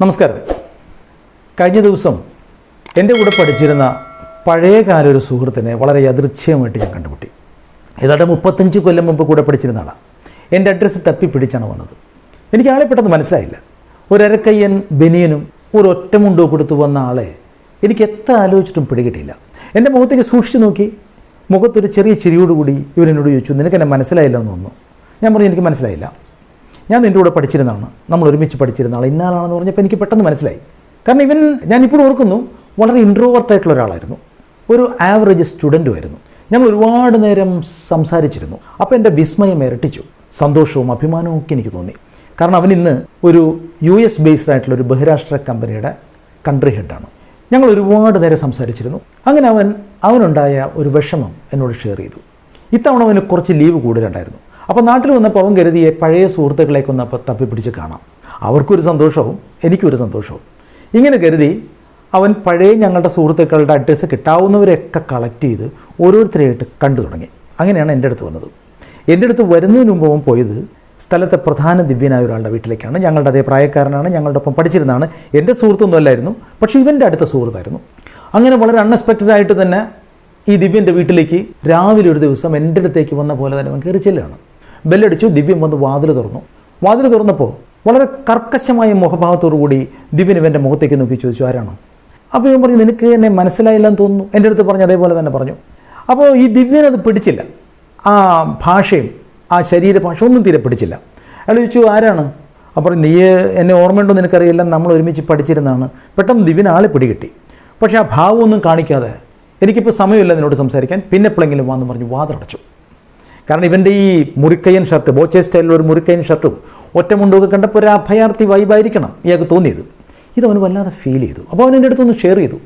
നമസ്കാരം. കഴിഞ്ഞ ദിവസം എന്റെ കൂടെ പഠിച്ചിരുന്ന പഴയകാല ഒരു സുഹൃത്തിനെ വളരെ യാദൃച്ഛ്യമായിട്ട് ഞാൻ കണ്ടുമുട്ടി. ഏതാണ്ട് മുപ്പത്തഞ്ച് കൊല്ലം മുമ്പ് കൂടെ പഠിച്ചിരുന്ന ആളാണ് എന്റെ അഡ്രസ്സ് തപ്പി പിടിച്ചാണ് വന്നത്. എനിക്ക് ആളെ പെട്ടെന്ന് മനസ്സിലായില്ല. ഒരരക്കയ്യൻ ബനിയനും ഒരു ഒറ്റമുണ്ടോ കൊടുത്തു വന്ന ആളെ എനിക്ക് എത്ര ആലോചിച്ചിട്ടും പിടികിട്ടിയില്ല. എന്റെ മുഖത്തേക്ക് സൂക്ഷിച്ചു നോക്കി. മുഖത്തൊരു ചെറിയ ചിരിയോടുകൂടി ഇവരെന്നോട് ചോദിച്ചു നിനക്ക് എന്നെ മനസ്സിലായില്ല എന്ന് തോന്നുന്നു. ഞാൻ പറഞ്ഞു എനിക്ക് മനസ്സിലായില്ല. ഞാൻ നിന്റെ കൂടെ പഠിച്ചിരുന്നതാണ്. നമ്മൾ ഒരുമിച്ച് പഠിച്ചിരുന്ന ആൾ ഇന്നാളാണെന്ന് പറഞ്ഞപ്പോൾ എനിക്ക് പെട്ടെന്ന് മനസ്സിലായി. കാരണം ഇവൻ ഞാനിപ്പോൾ ഓർക്കുന്നു വളരെ ഇൻട്രോവർട്ടായിട്ടുള്ള ഒരാളായിരുന്നു. ഒരു ആവറേജ് സ്റ്റുഡന്റും ആയിരുന്നു. ഞങ്ങൾ ഒരുപാട് നേരം സംസാരിച്ചിരുന്നു. അപ്പോൾ എന്റെ വിസ്മയം ഇരട്ടിച്ചു. സന്തോഷവും അഭിമാനവും ഒക്കെ എനിക്ക് തോന്നി. കാരണം അവൻ ഇന്ന് ഒരു യു എസ് ബേസ്ഡ് ആയിട്ടുള്ള ഒരു ബഹിരാഷ്ട്ര കമ്പനിയുടെ കൺട്രി ഹെഡാണ് ഞങ്ങൾ ഒരുപാട് നേരം സംസാരിച്ചിരുന്നു. അങ്ങനെ അവൻ അവനുണ്ടായ ഒരു വിഷമം എന്നോട് ഷെയർ ചെയ്തു. ഇത്തവണ അവന് കുറച്ച് ലീവ് കൂടുതലുണ്ടായിരുന്നു. അപ്പോൾ നാട്ടിൽ വന്നപ്പോൾ അവൻ കരുതിയ പഴയ സുഹൃത്തുക്കളേക്ക് ഒന്ന് അപ്പോൾ തപ്പിപ്പിടിച്ച് കാണാം. അവർക്കൊരു സന്തോഷവും എനിക്കൊരു സന്തോഷവും. ഇങ്ങനെ കരുതി അവൻ പഴയ ഞങ്ങളുടെ സുഹൃത്തുക്കളുടെ അഡ്രസ്സ് കിട്ടാവുന്നവരെയൊക്കെ കളക്ട് ചെയ്ത് ഓരോരുത്തരെയായിട്ട് കണ്ടു തുടങ്ങി. അങ്ങനെയാണ് എന്റെ അടുത്ത് വന്നത്. എന്റെ അടുത്ത് വരുന്നതിന് മുമ്പ് അവൻ പോയത് സ്ഥലത്തെ പ്രധാന ദിവ്യനായ ഒരാളുടെ വീട്ടിലേക്കാണ്. ഞങ്ങളുടെ അതേ പ്രായക്കാരനാണ് ഞങ്ങളുടെ ഒപ്പം പഠിച്ചിരുന്നതാണ്. എന്റെ സുഹൃത്തൊന്നും അല്ലായിരുന്നു പക്ഷേ ഇവന്റെ അടുത്ത സുഹൃത്തായിരുന്നു. അങ്ങനെ വളരെ അൺഎക്സ്പെക്റ്റഡ് ആയിട്ട് തന്നെ ഈ ദിവ്യന്റെ വീട്ടിലേക്ക് രാവിലെ ഒരു ദിവസം എന്റെ അടുത്തേക്ക് വന്ന പോലെ തന്നെ അവൻ കയറി ചെല്ലുകയാണ്. ബെല്ലടിച്ചു ദിവ്യം വന്ന് വാതിൽ തുറന്നു. വാതിൽ തുറന്നപ്പോൾ വളരെ കർക്കശമായ മുഖഭാവത്തോടു കൂടി ദിവ്യൻ ഇവന്റെ മുഖത്തേക്ക് നോക്കി ചോദിച്ചു ആരാണോ? അപ്പോൾ ഇവൻ പറഞ്ഞു നിനക്ക് എന്നെ മനസ്സിലായില്ലെന്ന് തോന്നുന്നു. എന്റെ അടുത്ത് പറഞ്ഞു അതേപോലെ തന്നെ പറഞ്ഞു. അപ്പോൾ ഈ ദിവ്യൻ അത് പിടിച്ചില്ല. ആ ഭാഷയും ആ ശരീരഭാഷ ഒന്നും തീരെ പിടിച്ചില്ല. അയാൾ ചോദിച്ചു ആരാണ്? അപ്പോൾ നീ എന്നെ ഓർമ്മയുണ്ടോ നിനക്കറിയില്ല. നമ്മൾ ഒരുമിച്ച് പഠിച്ചിരുന്നതാണ്. പെട്ടെന്ന് ദിവ്യൻ ആളെ പിടികിട്ടി. പക്ഷേ ആ ഭാവമൊന്നും കാണിക്കാതെ എനിക്കിപ്പോൾ സമയമില്ല നിന്നോട് സംസാരിക്കാൻ. പിന്നെ എപ്പോഴെങ്കിലും വാന്ന് പറഞ്ഞു വാതിലടച്ചു. കാരണം ഇവന്റെ ഈ മുറിക്കയൻ ഷർട്ട് ബോച്ചെ സ്റ്റൈലിലുള്ള ഒരു മുറിക്കയൻ ഷർട്ടും ഒറ്റമുണ്ടൊക്കെ കണ്ടപ്പോൾ ഒരു അഭയാർത്ഥി വൈബായിരിക്കണം ഇയാൾക്ക് തോന്നിയത്. ഇതവന് വല്ലാതെ ഫീൽ ചെയ്തു. അപ്പോൾ അവൻ എന്റെ അടുത്തൊന്ന് ഷെയർ ചെയ്തു.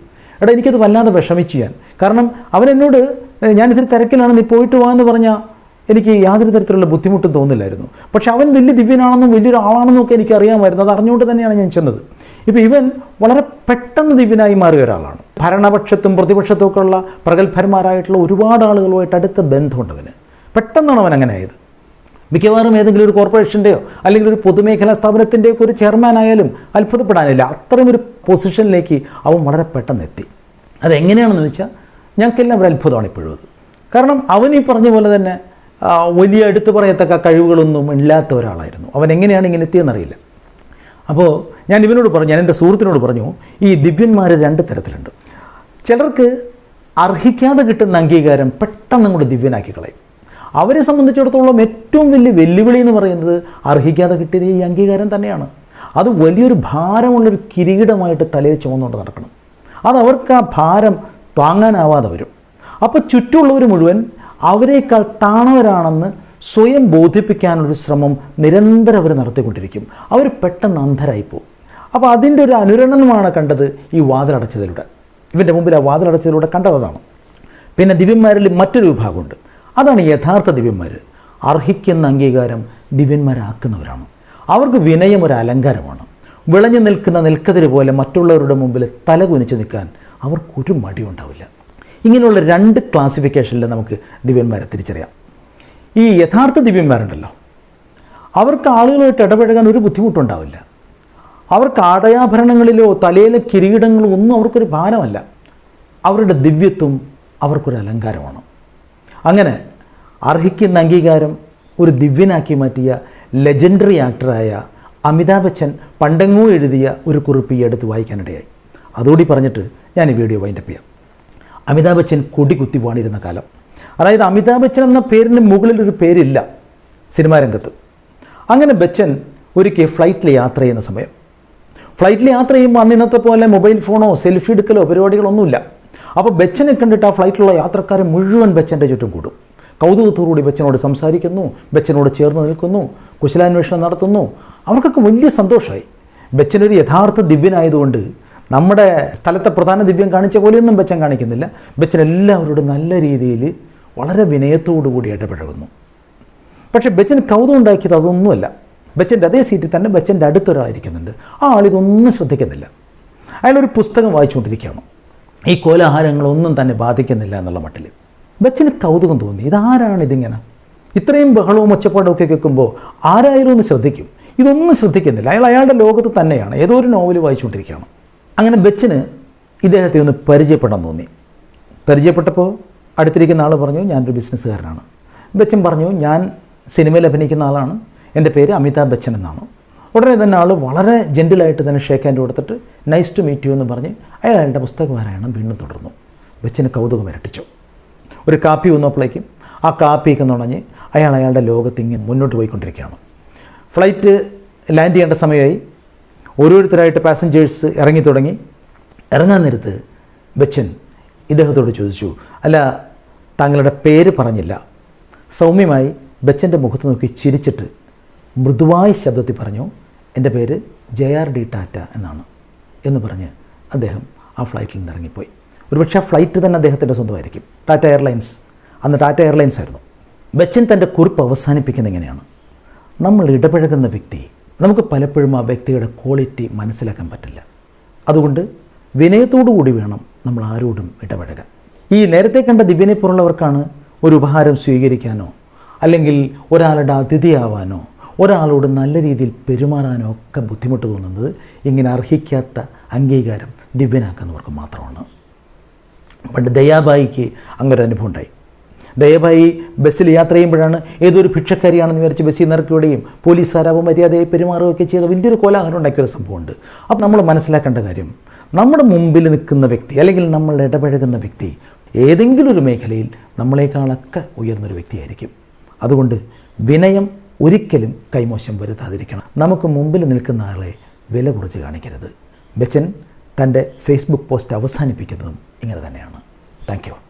എടാ എനിക്കത് വല്ലാതെ വിഷമിച്ചു ഞാൻ. കാരണം അവൻ എന്നോട് ഞാൻ തിരക്കിലാണ് നീ പോയിട്ട് വാ എന്ന് പറഞ്ഞാൽ എനിക്ക് യാതൊരു തരത്തിലുള്ള ബുദ്ധിമുട്ടും തോന്നില്ലായിരുന്നു. പക്ഷെ അവൻ വലിയ ദിവ്യനാണെന്നും വലിയൊരു ആളാണെന്നും ഒക്കെ എനിക്ക് അറിയാമായിരുന്നു അത് അറിഞ്ഞുകൊണ്ട് തന്നെയാണ് ഞാൻ ചെന്നത്. ഇപ്പോൾ ഇവൻ വളരെ പെട്ടെന്ന് ദിവ്യനായി മാറിയ ഒരാളാണ്. ഭരണപക്ഷത്തും പ്രതിപക്ഷത്തും ഒക്കെയുള്ള പ്രഗത്ഭരന്മാരായിട്ടുള്ള ഒരുപാട് ആളുകളുമായിട്ട് അടുത്ത ബന്ധമുണ്ട് അവന്. പെട്ടെന്നാണ് അവൻ അങ്ങനെ ആയത്. മിക്കവാറും ഏതെങ്കിലും ഒരു കോർപ്പറേഷന്റെയോ അല്ലെങ്കിൽ ഒരു പൊതുമേഖലാ സ്ഥാപനത്തിന്റെയോ ഒരു ചെയർമാൻ ആയാലും അത്ഭുതപ്പെടാനില്ല. അത്രയും ഒരു പൊസിഷനിലേക്ക് അവൻ വളരെ പെട്ടെന്ന് എത്തി. അതെങ്ങനെയാണെന്ന് വെച്ചാൽ ഞങ്ങൾക്കെല്ലാം ഒരു അത്ഭുതമാണ് ഇപ്പോഴും അത്. കാരണം അവൻ ഈ പറഞ്ഞ പോലെ തന്നെ വലിയ എടുത്തു പറയത്തക്ക കഴിവുകളൊന്നും ഇല്ലാത്ത ഒരാളായിരുന്നു. അവൻ എങ്ങനെയാണ് ഇങ്ങനെ എത്തിയെന്നറിയില്ല. അപ്പോൾ ഞാൻ ഇവനോട് പറഞ്ഞു ഞാൻ എന്റെ സുഹൃത്തിനോട് പറഞ്ഞു ഈ ദിവ്യന്മാർ രണ്ട് തരത്തിലുണ്ട്. ചിലർക്ക് അർഹിക്കാതെ കിട്ടുന്ന അംഗീകാരം പെട്ടെന്ന് അങ്ങോട്ട് ദിവ്യനാക്കി കളയും. അവരെ സംബന്ധിച്ചിടത്തോളം ഏറ്റവും വലിയ വെല്ലുവിളി എന്ന് പറയുന്നത് അർഹിക്കാതെ കിട്ടിയത് ഈ അംഗീകാരം തന്നെയാണ്. അത് വലിയൊരു ഭാരമുള്ളൊരു കിരീടമായിട്ട് തലയിൽ ചുമന്നുകൊണ്ട് നടക്കണം. അത് അവർക്ക് ആ ഭാരം താങ്ങാനാവാതെ വരും. അപ്പോൾ ചുറ്റുമുള്ളവർ മുഴുവൻ അവരെക്കാൾ താണവരാണെന്ന് സ്വയം ബോധിപ്പിക്കാനുള്ളൊരു ശ്രമം നിരന്തരം അവർ നടത്തിക്കൊണ്ടിരിക്കും. അവർ പെട്ടെന്ന് അന്ധരായിപ്പോവും. അപ്പോൾ അതിന്റെ ഒരു അനുരണനമാണ് കണ്ടത് ഈ വാതിലടച്ചതിലൂടെ. ഇവന്റെ മുമ്പിൽ ആ വാതിലടച്ചതിലൂടെ കണ്ടതാണ് പിന്നെ ദിവ്യന്മാരിൽ മറ്റൊരു വിഭാഗമുണ്ട്. അതാണ് യഥാർത്ഥ ദിവ്യന്മാർ അർഹിക്കുന്ന അംഗീകാരം ദിവ്യന്മാരാക്കുന്നവരാണ്. അവർക്ക് വിനയം ഒരു അലങ്കാരമാണ്. വിളഞ്ഞു നിൽക്കുന്ന നെൽക്കതിര് പോലെ മറ്റുള്ളവരുടെ മുമ്പിൽ തല കുനിച്ച് നിൽക്കാൻ അവർക്കൊരു മടിയുണ്ടാവില്ല ഇങ്ങനെയുള്ള രണ്ട് ക്ലാസിഫിക്കേഷനിൽ നമുക്ക് ദിവ്യന്മാരെ തിരിച്ചറിയാം. ഈ യഥാർത്ഥ ദിവ്യന്മാരുണ്ടല്ലോ. അവർക്ക് ആളുകളുമായിട്ട് ഇടപഴകാൻ ഒരു ബുദ്ധിമുട്ടുണ്ടാവില്ല. അവർക്ക് ആടയാഭരണങ്ങളിലോ തലയിലെ കിരീടങ്ങളോ ഒന്നും അവർക്കൊരു ഭാരമല്ല. അവരുടെ ദിവ്യത്വം അവർക്കൊരു അലങ്കാരമാണ്. അങ്ങനെ അർഹിക്കുന്ന അംഗീകാരം ഒരു ദിവ്യനാക്കി മാറ്റിയ ലെജൻഡറി ആക്ടറായ അമിതാഭ് ബച്ചൻ പണ്ടെങ്ങോ എഴുതിയ ഒരു കുറിപ്പ് ഈ അടുത്ത് വായിക്കാനിടയായി. അതുകൂടി പറഞ്ഞിട്ട് ഞാൻ ഈ വീഡിയോ വൈൻഡപ്പ് ചെയ്യാം. അമിതാഭ് ബച്ചൻ കൊടി കുത്തി വാണിരുന്ന കാലം. അതായത് അമിതാഭ് ബച്ചൻ എന്ന പേരിന് മുകളിൽ ഒരു പേരില്ല സിനിമാ രംഗത്ത്. അങ്ങനെ ബച്ചൻ ഒരിക്കൽ ഫ്ലൈറ്റിൽ യാത്ര ചെയ്യുന്ന സമയം. ഫ്ലൈറ്റിൽ യാത്ര ചെയ്യുമ്പോൾ അന്ന് ഇന്നത്തെ പോലെ മൊബൈൽ ഫോണോ സെൽഫി എടുക്കലോ പരിപാടികളൊന്നുമില്ല. അപ്പോൾ ബച്ചനെ കണ്ടിട്ട് ആ ഫ്ലൈറ്റിലുള്ള യാത്രക്കാരെ മുഴുവൻ ബച്ചന്റെ ചുറ്റും കൂടും. കൗതുകത്തോടുകൂടി ബച്ചനോട് സംസാരിക്കുന്നു ബച്ചനോട് ചേർന്ന് നിൽക്കുന്നു കുശലാന്വേഷണം നടത്തുന്നു. അവർക്കൊക്കെ വലിയ സന്തോഷമായി. ബച്ചനൊരു യഥാർത്ഥ ദിവ്യനായതുകൊണ്ട് നമ്മുടെ സ്ഥലത്തെ പ്രധാന ദിവ്യം കാണിച്ച പോലെയൊന്നും ബച്ചൻ കാണിക്കുന്നില്ല. ബച്ചൻ എല്ലാവരോടും നല്ല രീതിയിൽ വളരെ വിനയത്തോടു കൂടി ഇടപഴകുന്നു പക്ഷേ ബച്ചൻ കൗതുകം ഉണ്ടാക്കിയത് അതൊന്നുമല്ല. ബച്ചന്റെ അതേ സീറ്റിൽ തന്നെ ബച്ചന്റെ അടുത്തൊരാളിരിക്കുന്നുണ്ട് ആ ആളിതൊന്നും ശ്രദ്ധിക്കുന്നില്ല. അയാളൊരു പുസ്തകം വായിച്ചുകൊണ്ടിരിക്കുകയാണ്. ഈ കോലാഹാരങ്ങളൊന്നും തന്നെ ബാധിക്കുന്നില്ല എന്നുള്ള മട്ടിൽ ബച്ചന് കൗതുകം തോന്നി. ഇതാരാണ് ഇതിങ്ങനെ? ഇത്രയും ബഹളവും ഒച്ചപ്പാടും ഒക്കെ കേൾക്കുമ്പോൾ ആരായാലും ഒന്ന് ശ്രദ്ധിക്കും. ഇതൊന്നും ശ്രദ്ധിക്കുന്നില്ല. അയാൾ അയാളുടെ ലോകത്ത് തന്നെയാണ്. ഏതോ ഒരു നോവൽ വായിച്ചുകൊണ്ടിരിക്കുകയാണ്. അങ്ങനെ ബച്ചന് ഇദ്ദേഹത്തെ ഒന്ന് പരിചയപ്പെടാൻ തോന്നി. പരിചയപ്പെട്ടപ്പോൾ അടുത്തിരിക്കുന്ന ആൾ പറഞ്ഞു ഞാനൊരു ബിസിനസ്സുകാരനാണ്. ബച്ചൻ പറഞ്ഞു ഞാൻ സിനിമയിൽ അഭിനയിക്കുന്ന ആളാണ്. എന്റെ പേര് അമിതാഭ് ബച്ചൻ എന്നാണ്. ഉടനെ തന്നെ ആൾ വളരെ ജെന്റിലായിട്ട് തന്നെ ഷേക്ക് ഹാൻഡ് കൊടുത്തിട്ട് നൈസ് ടു മീറ്റ് യു എന്ന് പറഞ്ഞ് അയാൾ അയാളുടെ പുസ്തകപാരായണം വീണ്ടും തുടർന്നു. വെച്ചിന് കൗതുകം ഇരട്ടിച്ചു. ഒരു കാപ്പി വന്നപ്പോഴേക്കും ആ കാപ്പിയൊക്കെ നുണഞ്ഞ് അയാൾ അയാളുടെ ലോകത്ത് ഇങ്ങനെ മുന്നോട്ട് പോയിക്കൊണ്ടിരിക്കുകയാണ്. ഫ്ലൈറ്റ് ലാൻഡ് ചെയ്യേണ്ട സമയമായി. ഓരോരുത്തരായിട്ട് പാസഞ്ചേഴ്സ് ഇറങ്ങി തുടങ്ങി. ഇറങ്ങാൻ നേരത്ത് ബച്ചൻ ഇദ്ദേഹത്തോട് ചോദിച്ചു അല്ല താങ്കളുടെ പേര് പറഞ്ഞില്ല. സൗമ്യമായി ബച്ചന്റെ മുഖത്ത് നോക്കി ചിരിച്ചിട്ട് മൃദുവായ ശബ്ദത്തിൽ പറഞ്ഞു എന്റെ പേര് ജെ ആർ ഡി ടാറ്റ എന്നാണ് എന്ന് പറഞ്ഞ് അദ്ദേഹം ആ ഫ്ലൈറ്റിൽ നിന്ന് ഇറങ്ങിപ്പോയി ഒരുപക്ഷെ ആ ഫ്ലൈറ്റ് തന്നെ അദ്ദേഹത്തിന്റെ സ്വന്തമായിരിക്കും. ടാറ്റ എയർലൈൻസ് അന്ന് ടാറ്റ എയർലൈൻസ് ആയിരുന്നു. ബച്ചൻ തന്റെ കുറിപ്പ് അവസാനിപ്പിക്കുന്നത് എങ്ങനെയാണ്? നമ്മൾ ഇടപഴകുന്ന വ്യക്തി നമുക്ക് പലപ്പോഴും ആ വ്യക്തിയുടെ ക്വാളിറ്റി മനസ്സിലാക്കാൻ പറ്റില്ല. അതുകൊണ്ട് വിനയത്തോടു കൂടി വേണം നമ്മൾ ആരോടും ഇടപഴകാൻ. ഈ നേരത്തെ കണ്ട ദിവ്യനെ പോലുള്ളവർക്കാണ് ഒരു ഉപഹാരം സ്വീകരിക്കാനോ അല്ലെങ്കിൽ ഒരാളുടെ അതിഥിയാവാനോ ഒരാളോട് നല്ല രീതിയിൽ പെരുമാറാനൊക്കെ ബുദ്ധിമുട്ട് തോന്നുന്നത് ഇങ്ങനെ അർഹിക്കാത്ത അംഗീകാരം ദിവ്യനാക്കുന്നവർക്ക് മാത്രമാണ്. പണ്ട് ദയാബായിക്ക് അങ്ങനൊരു അനുഭവം ഉണ്ടായി. ദയവായി ബസ്സിൽ യാത്ര ചെയ്യുമ്പോഴാണ് ഏതൊരു ഭിക്ഷക്കാരിയാണെന്ന് വിചാരിച്ച് ബസ്സിൽ നിറക്കുകയും പോലീസുകാരാവും മര്യാദയെ പെരുമാറുകയൊക്കെ ചെയ്ത വലിയൊരു കോലാഹലം ഉണ്ടാക്കിയൊരു സംഭവമുണ്ട്. അപ്പം നമ്മൾ മനസ്സിലാക്കേണ്ട കാര്യം നമ്മുടെ മുമ്പിൽ നിൽക്കുന്ന വ്യക്തി അല്ലെങ്കിൽ നമ്മൾ ഇടപഴകുന്ന വ്യക്തി ഏതെങ്കിലും ഒരു മേഖലയിൽ നമ്മളെക്കാളൊക്കെ ഉയർന്നൊരു വ്യക്തിയായിരിക്കും. അതുകൊണ്ട് വിനയം ഒരിക്കലും കൈമോശം വരുത്താതിരിക്കണം. നമുക്ക് മുമ്പിൽ നിൽക്കുന്ന ആളെ വില കുറച്ച് കാണിക്കരുത്. ബച്ചൻ തന്റെ ഫേസ്ബുക്ക് പോസ്റ്റ് അവസാനിപ്പിക്കുന്നതും ഇങ്ങനെ തന്നെയാണ്. താങ്ക്